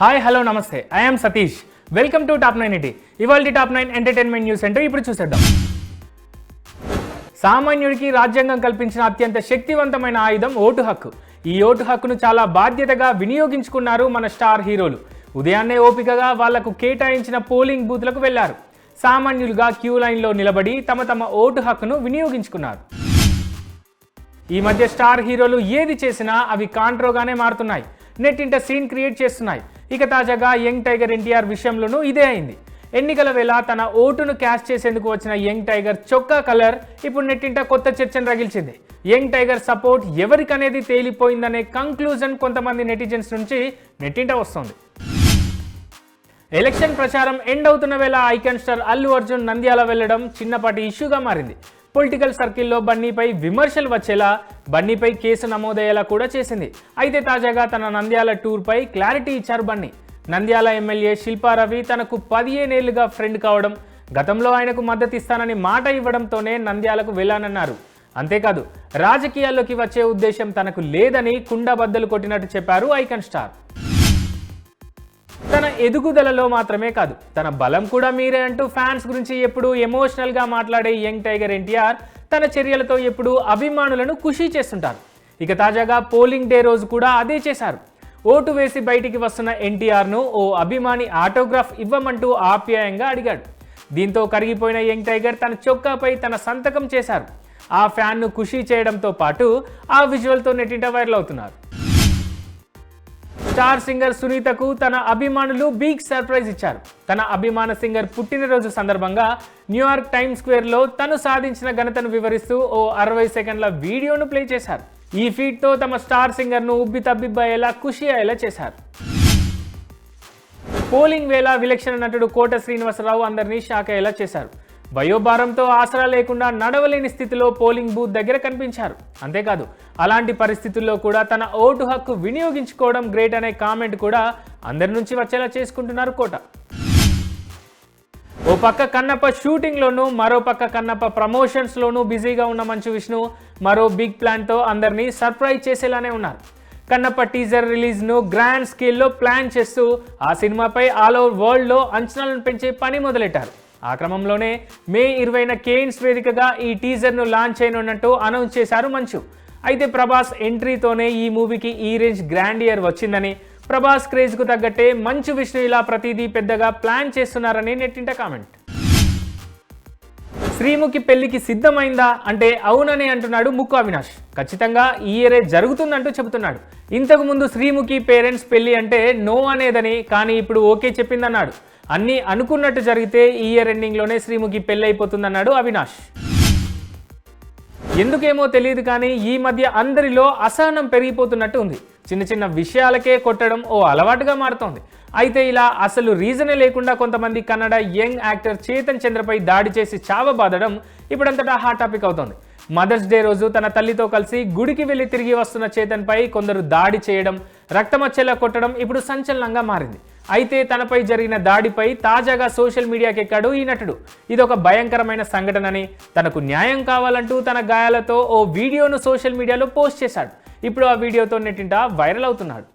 Hi hello నమస్తే. I'm Satish. Welcome to top nine eighty ఇవాళ top nine entertainment news అంటే ఇప్పుడు చూసేద్దాం. సామాన్యుడికి రాజ్యాంగం కల్పించిన అత్యంత శక్తివంతమైన ఆయుధం ఓటు హక్కు. ఈ ఓటు హక్కును చాలా బాధ్యతగా వినియోగించుకున్నారు మన స్టార్ హీరోలు. ఉదయాన్నే ఓపికగా వాళ్ళకు కేటాయించిన పోలింగ్ బూత్లకు వెళ్ళారు. సామాన్యులుగా క్యూ లైన్లో నిలబడి తమ తమ ఓటు హక్కును వినియోగించుకున్నారు. ఈ మధ్య స్టార్ హీరోలు ఏది చేసినా అవి కాంట్రోగానే మారుతున్నాయి. నెట్టింట సీన్ క్రియేట్ చేస్తున్నాయి. ఇక తాజాగా యంగ్ టైగర్ ఎన్టీఆర్ విషయంలోనూ ఇదే అయింది. ఎన్నికల వేళ తన ఓటును క్యాష్ చేసేందుకు వచ్చిన యంగ్ టైగర్ చొక్కా కలర్ ఇప్పుడు నెట్టింట కొత్త చర్చను రగిల్చింది. యంగ్ టైగర్ సపోర్ట్ ఎవరికనేది తేలిపోయిందనే కంక్లూజన్ కొంతమంది నెటిజన్స్ నుంచి నెట్టింట వస్తోంది. ఎలక్షన్ ప్రచారం ఎండ్ అవుతున్న వేళ ఐకాన్ స్టార్ అల్లు అర్జున్ నంద్యాల వెళ్ళడం చిన్నపాటి ఇష్యూగా మారింది. పొలిటికల్ సర్కిల్లో బన్నీపై విమర్శలు వచ్చేలా బన్నీపై కేసు నమోదయ్యేలా కూడా చేసింది. అయితే తాజాగా తన నంద్యాల టూర్పై క్లారిటీ ఇచ్చారు బన్నీ. నంద్యాల ఎమ్మెల్యే శిల్పారవి తనకు పదిహేనేళ్ళుగా ఫ్రెండ్ కావడం గతంలో ఆయనకు మద్దతు ఇస్తానని మాట ఇవ్వడంతోనే నంద్యాలకు వెళ్ళానన్నారు అంతేకాదు రాజకీయాల్లోకి వచ్చే ఉద్దేశం తనకు లేదని కుండబద్దలు కొట్టినట్టు చెప్పారు ఐకన్ స్టార్. ఎదుగుదలలో మాత్రమే కాదు తన బలం కూడా మీరే అంటూ ఫ్యాన్స్ గురించి ఎప్పుడు ఎమోషనల్గా మాట్లాడే యంగ్ టైగర్ ఎన్టీఆర్ తన చర్యలతో ఎప్పుడు అభిమానులను ఖుషీ చేస్తుంటారు. ఇక తాజాగా పోలింగ్ డే రోజు కూడా అదే చేశారు. ఓటు వేసి బయటికి వస్తున్న ఎన్టీఆర్ను ఓ అభిమాని ఆటోగ్రాఫ్ ఇవ్వమంటూ ఆప్యాయంగా అడిగాడు. దీంతో కరిగిపోయిన యంగ్ టైగర్ తన చొక్కాపై తన సంతకం చేశారు. ఆ ఫ్యాన్ను ఖుషీ చేయడంతో పాటు ఆ విజువల్తో నెట్టింట వైరల్ అవుతున్నారు. స్టార్ సింగర్ సునీతకు తన అభిమానులు బిగ్ సర్ప్రైజ్ ఇచ్చారు. తన అభిమాన సింగర్ పుట్టినరోజు సందర్భంగా న్యూయార్క్ టైమ్ స్క్వేర్లో తను సాధించిన ఘనతను వివరిస్తూ ఓ అరవై సెకండ్ల వీడియోను ప్లే చేశారు. ఈ ఫీట్తో తమ స్టార్ సింగర్ను ఉబ్బి తబ్బిబ్బయ్యేలా ఖుషి అయ్యేలా చేశారు. పోలింగ్ వేళ విలక్షణ నటుడు కోట శ్రీనివాసరావు అందరినీ షాక్ అయ్యేలా చేశారు. వయోభారంతో ఆసరా లేకుండా నడవలేని స్థితిలో పోలింగ్ బూత్ దగ్గర కనిపించారు. అంతేకాదు అలాంటి పరిస్థితుల్లో కూడా తన ఓటు హక్కు వినియోగించుకోవడం గ్రేట్ అనే కామెంట్ కూడా అందరి నుంచి వచ్చేలా చేసుకుంటున్నారు కోట. ఓ పక్క కన్నప్ప షూటింగ్లోనూ మరో పక్క కన్నప్ప ప్రమోషన్స్లోనూ బిజీగా ఉన్న మంచు విష్ణు మరో బిగ్ ప్లాన్తో అందరినీ సర్ప్రైజ్ చేసేలానే ఉన్నారు. కన్నప్ప టీజర్ రిలీజ్ను గ్రాండ్ స్కేల్లో ప్లాన్ చేస్తూ ఆ సినిమాపై ఆల్ ఓవర్ వరల్డ్లో అంచనాలను పెంచే పని మొదలెట్టారు. ఆ క్రమంలోనే మే ఇరవైన కేన్స్ వేదికగా ఈ టీజర్ను లాంచ్ చేయనున్నట్టు అనౌన్స్ చేశారు మంచు. అయితే ప్రభాస్ ఎంట్రీతోనే ఈ మూవీకి ఈ రేంజ్ గ్రాండ్ ఇయర్ వచ్చిందని ప్రభాస్ క్రేజ్కు తగ్గట్టే మంచు విష్ణు ఇలా ప్రతిదీ పెద్దగా ప్లాన్ చేస్తున్నారని నెట్టింట కామెంట్. శ్రీముఖి పెళ్ళికి సిద్ధమైందా అంటే అవునని అంటున్నాడు ముక్కు అవినాష్. ఖచ్చితంగా ఈ ఇయరే జరుగుతుందంటూ చెబుతున్నాడు. ఇంతకుముందు శ్రీముఖి పేరెంట్స్ పెళ్ళి అంటే నో అనేదని కానీ ఇప్పుడు ఓకే చెప్పిందన్నాడు. అన్నీ అనుకున్నట్టు జరిగితే ఈ ఇయర్ ఎండింగ్లోనే శ్రీముఖి పెళ్ళైపోతుందన్నాడు అవినాష్. ఎందుకేమో తెలియదు కానీ ఈ మధ్య అందరిలో అసహనం పెరిగిపోతున్నట్టు ఉంది. చిన్న చిన్న విషయాలకే కొట్టడం ఓ అలవాటుగా మారుతోంది. అయితే ఇలా అసలు రీజనే లేకుండా కొంతమంది కన్నడ యంగ్ యాక్టర్ చేతన్ చంద్రపై దాడి చేసి చావబాదడం ఇప్పుడంతటా హాట్ టాపిక్ అవుతోంది. మదర్స్ డే రోజు తన తల్లితో కలిసి గుడికి వెళ్ళి తిరిగి వస్తున్న చేతన్పై కొందరు దాడి చేయడం రక్తమచ్చేలా కొట్టడం ఇప్పుడు సంచలనంగా మారింది. అయితే తనపై జరిగిన దాడిపై తాజాగా సోషల్ మీడియాకి ఎక్కాడు ఈ నటుడు. ఇదొక భయంకరమైన సంఘటనని తనకు న్యాయం కావాలంటూ తన గాయాలతో ఓ వీడియోను సోషల్ మీడియాలో పోస్ట్ చేశాడు. ఇప్పుడు ఆ వీడియోతో నెట్టింట వైరల్ అవుతున్నాడు.